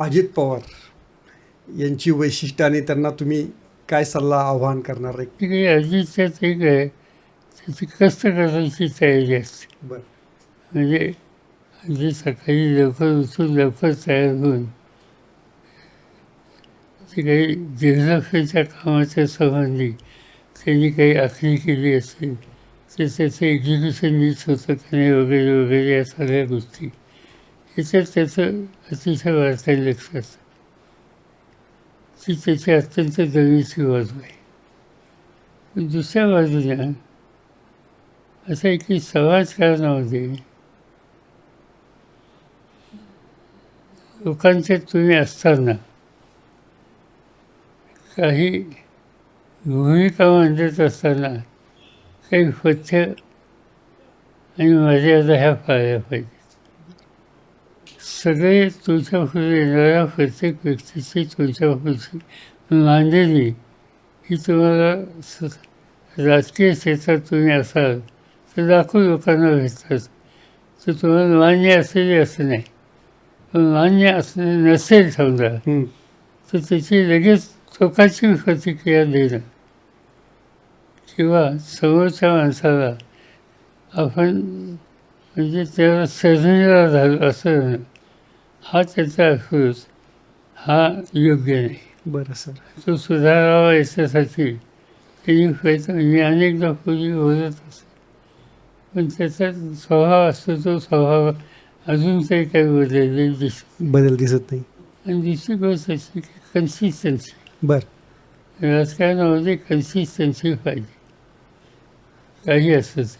अजित पवार यांची वैशिष्ट्य आणि त्यांना तुम्ही काय सल्ला आव्हान करणार आहे? ठीक आहे अजितच्यात एक आहे. त्याची कष्ट करायची तयारी असते. बरं. म्हणजे अगदी सकाळी लवकर उठून लवकर तयार होऊन जे काही जिल्हाखेच्या कामाच्या संबंधी त्यांनी काही आखणी केली असेल तर त्याचं एक्झिक्युशन नीट होतं का नाही वगैरे वगैरे या सगळ्या गोष्टी. याच्यात त्याचं अतिशय वारसाई लक्ष असतं. ती त्याची अत्यंत जवळची बाजू आहे. पण दुसऱ्या बाजूला असं आहे की समाजकारणामध्ये लोकांचे तुम्ही असताना काही भूमिका मांडत असताना काही पथ्य आणि मर्यादा ह्या पाळल्या पाहिजे. सगळे पुढे येणाऱ्या प्रत्येक व्यक्तीची तुमच्या पुढची मांडणी ही तुम्हाला स- राजकीय क्षेत्रात तुम्ही असाल तर लाखो लोकांना भेटतात. तर तुम्हाला मान्य असेल असं नाही. पण मान्य असणं नसेल समजा. तर त्याची लगेच चोखाची प्रतिक्रिया देणं. किंवा समोरच्या माणसाला आपण म्हणजे त्याला सजणीला झालं असं हा त्याचा अप्रोच हा योग्य नाही. बरं सर. तो सुधारावा याच्यासाठी त्यांनी प्रयत्न मी अनेकदा पूर्वी बोलत असे. पण त्याचा स्वभाव असतो तो स्वभाव अजून काही काही बदललेली दिसत बदल दिसत नाही. आणि दुसरी गोष्ट अशी की कन्सिस्टन्सी बरं. राजकारणामध्ये कन्सिस्टन्सी पाहिजे. काही असं ते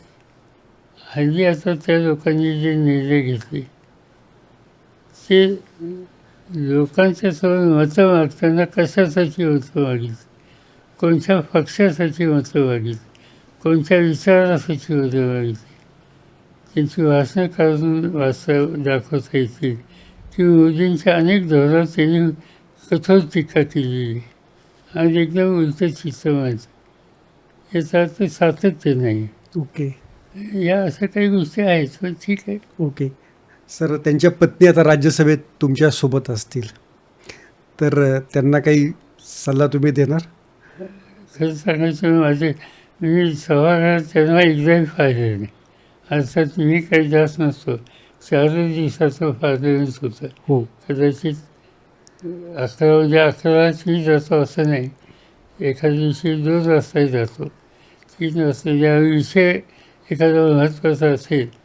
हल्ली आता त्या लोकांनी जे निर्णय घेतले ते लोकांच्या समोर मतं मागताना कशासाठी मतं मागितली कोणत्या पक्षासाठी मतं मागितली कोणत्या विचारासाठी मतं मागितली त्यांची भाषणं काढून वाचता दाखवता येतील. की मोदींच्या अनेक धोरणात त्यांनी कठोर टीका केलेली आणि एकदम उलट चित्र मानतं याचा अर्थ सातत्य नाही. ओके. या अशा काही गोष्टी आहेत पण ठीक आहे. ओके. सर त्यांच्या पत्नी आता राज्यसभेत तुमच्यासोबत असतील. तर त्यांना काही सल्ला तुम्ही देणार? खरं सांगायचं म्हणजे माझे मी सभागृहात त्यांना एकदाही पाहिलं नाही अर्थात मी काही जास्त नसतो. चारच दिवसाचं फादरच होतं. हो. कदाचित अकरा म्हणजे अकराच मी जातो असं नाही. एखाद्या दिवशी दोन वाजताही जातो. तीन वाजता ज्या विषय एखादा महत्त्वाचा असेल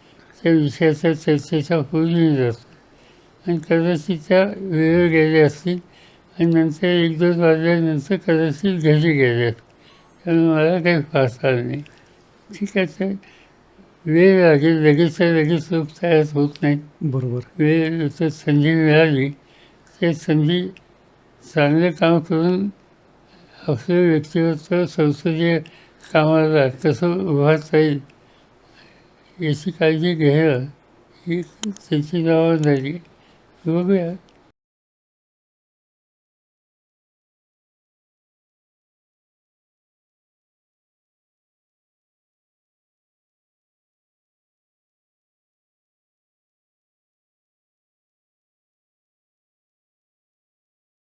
त्या विषयाच्या चर्चेच्या पूर्वी जातो आणि कदाचित त्या वेळ गेल्या असतील आणि नंतर एक दोन वाजल्यानंतर कदाचित घरी गेल्या त्यामुळे मला काही आलं नाही ठीक आहे तर वेळ लागेल लगेच लगेच लोक तयार होत नाहीत बरोबर वेळ तर संधी मिळाली ते संधी चांगलं काम करून आपलं व्यक्तिमत्व संसदीय कामाला कसं उभारता येईल याची काळजी घेणं ही त्याची जबाबदारी. किंवा